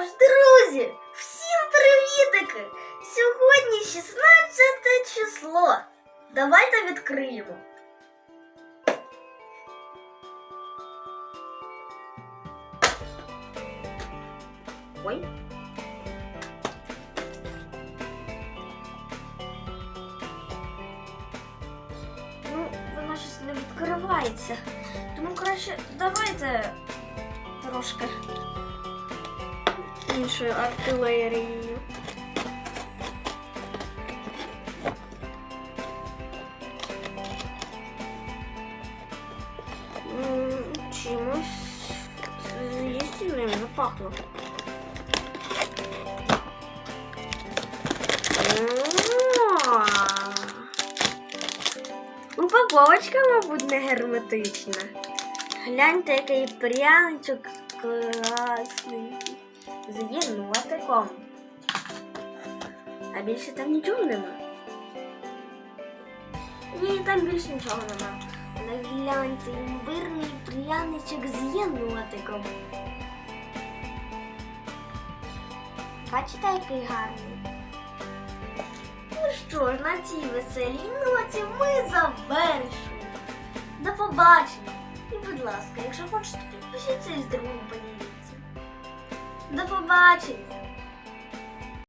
ж, друзі, всім привітики! Сьогодні 16 число. Давайте відкриємо. Ой. Ну, воно щось не відкривається. Тому краще давайте трошки іншою артилерією. Чимось їстівним запахло. М. Упаковочка, мабуть, не герметична. Гляньте, який пряничок класний. З єнотиком. А більше там нічого нема. Ні, там більше нічого нема. Але гляньте, імбирний пряничок з єнотиком. Бачите, який гарний. Ну що ж, на цій веселій ноті ми завершуємо. До побачення. І, будь ласка, якщо хочете, підпишіться і з другом. До побачення!